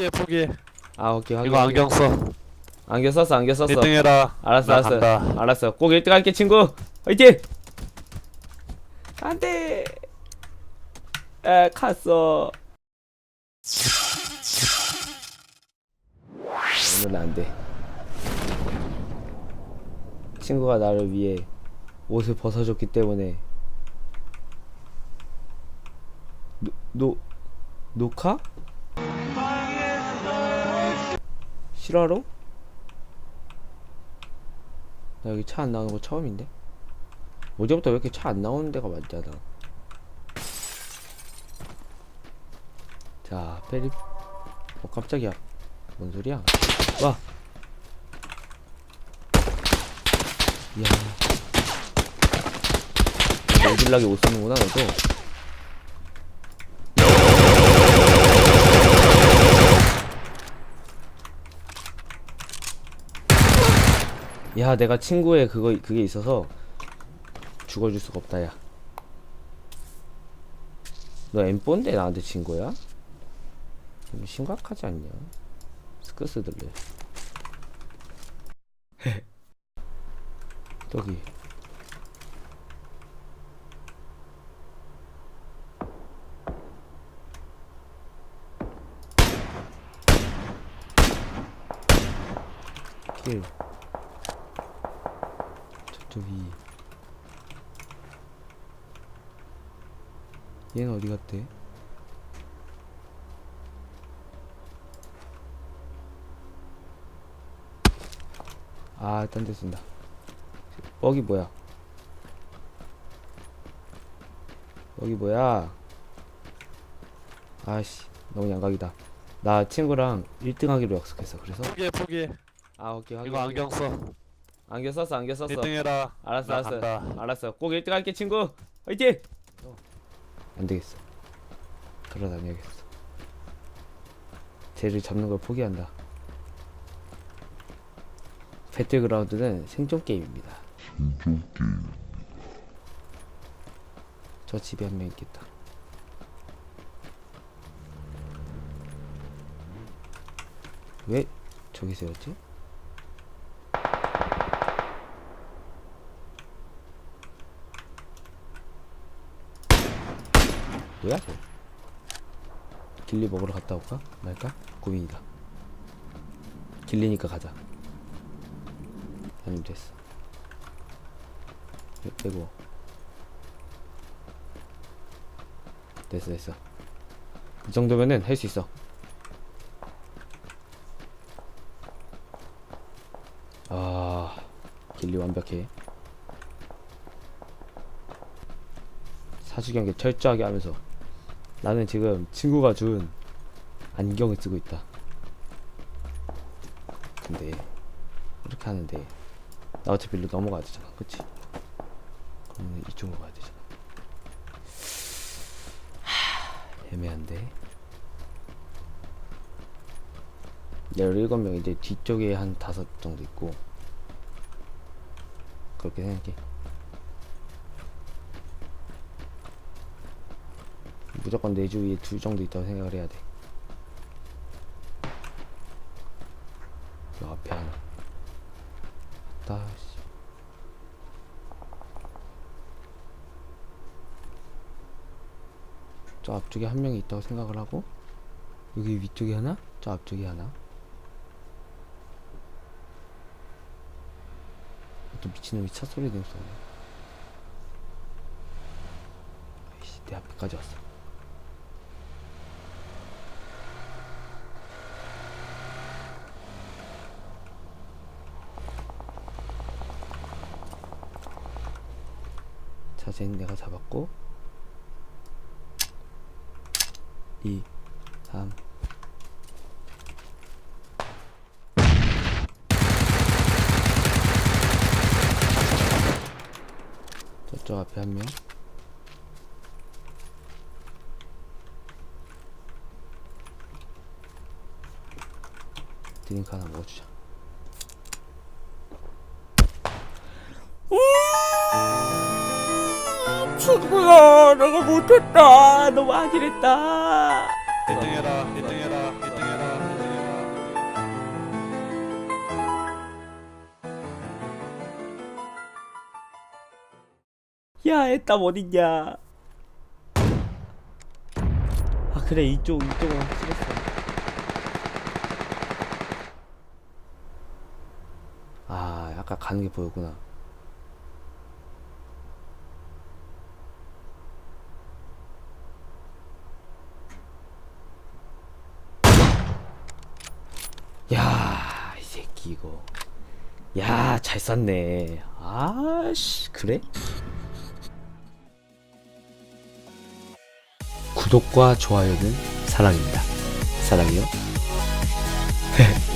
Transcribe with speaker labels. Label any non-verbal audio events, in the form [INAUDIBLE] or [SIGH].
Speaker 1: 포기해 포기해.
Speaker 2: 아 오케이 확인,
Speaker 1: 이거
Speaker 2: 확인.
Speaker 1: 안경 써.
Speaker 2: 안경 썼어 안경 썼어.
Speaker 1: 1등 해라.
Speaker 2: 알았어
Speaker 1: 나
Speaker 2: 알았어.
Speaker 1: 간다.
Speaker 2: 알았어. 꼭 1등 할게 친구. 화이팅! 안돼. 에 갔어. 오늘은 안돼. 친구가 나를 위해 옷을 벗어줬기 때문에. 노, 노 녹화? 실화로? 나 여기 차 안 나오는 거 처음인데? 어제부터 왜 이렇게 차 안 나오는 데가 많잖아. 자, 페리. 어, 깜짝이야. 뭔 소리야? 와! 이야. 모질라게 못 쓰는구나, 너도. 야, 내가 친구의 그거 그게 있어서 죽어줄 수가 없다, 야. 너 엠본데 나한테 친 거야? 좀 심각하지 않냐? 스크스 들래. [LAUGHS] 저기. 킬. 저쪽이 얘는 어디 갔대? 아, 딴 데 쓴다. 여기 뭐야? 여기 뭐야? 아씨, 너무 양각이다. 나 친구랑 1등 하기로 약속했어. 그래서
Speaker 1: 포기해 포기해
Speaker 2: 아, 오케이. 확인,
Speaker 1: 이거
Speaker 2: 확인.
Speaker 1: 안경 써
Speaker 2: 안경 썼어, 안경 썼어.
Speaker 1: 1등 해라
Speaker 2: 알았어,
Speaker 1: 나
Speaker 2: 알았어.
Speaker 1: 간다.
Speaker 2: 알았어. 꼭 1등 할게, 친구. 화이팅! 안 되겠어. 돌아다녀야겠어. 쟤를 잡는 걸 포기한다. 배틀그라운드는 생존 게임입니다. 저 집에 한 명 있겠다. 왜 저기 세웠지? 뭐야 저? 길리 먹으러 갔다 올까? 말까? 고민이다. 길리니까 가자. 아니면 됐어. 빼- 빼고. 됐어 됐어. 이 정도면은 할 수 있어. 아 길리 완벽해. 사주 경계 철저하게 하면서 나는 지금 친구가 준 안경을 쓰고 있다. 근데 이렇게 하는데 나 어차피 일로 넘어가야 되잖아, 그치? 그러면 이쪽으로 가야 되잖아. 하, 애매한데. 17명 이제 뒤쪽에 한 다섯 정도 있고 그렇게 생각해. 무조건 내 주위에 둘 정도 있다고 생각을 해야 돼. 저 앞에 하나. 씨. 저 앞쪽에 한 명이 있다고 생각을 하고, 여기 위쪽에 하나, 저 앞쪽에 하나. 또 미친놈이 차 소리 내면서 오네. 아이씨, 내 앞에까지 왔어. 자, 쟤는 내가 잡았고 2 3 저쪽 앞에 한 명. 드링크 하나 먹어주자. 승구야. 내가 못했다. 너무 아질했다.
Speaker 1: 1등해라 1등해라 1등해라
Speaker 2: 야 애땀 어딨냐? 아 그래. 이쪽 이쪽은 확실했어. 아 아까 가는 게 보였구나. 야, 이 새끼 이거. 야, 잘 쐈네. 아씨, 그래? 구독과 좋아요는 사랑입니다. 사랑이요? [LAUGHS]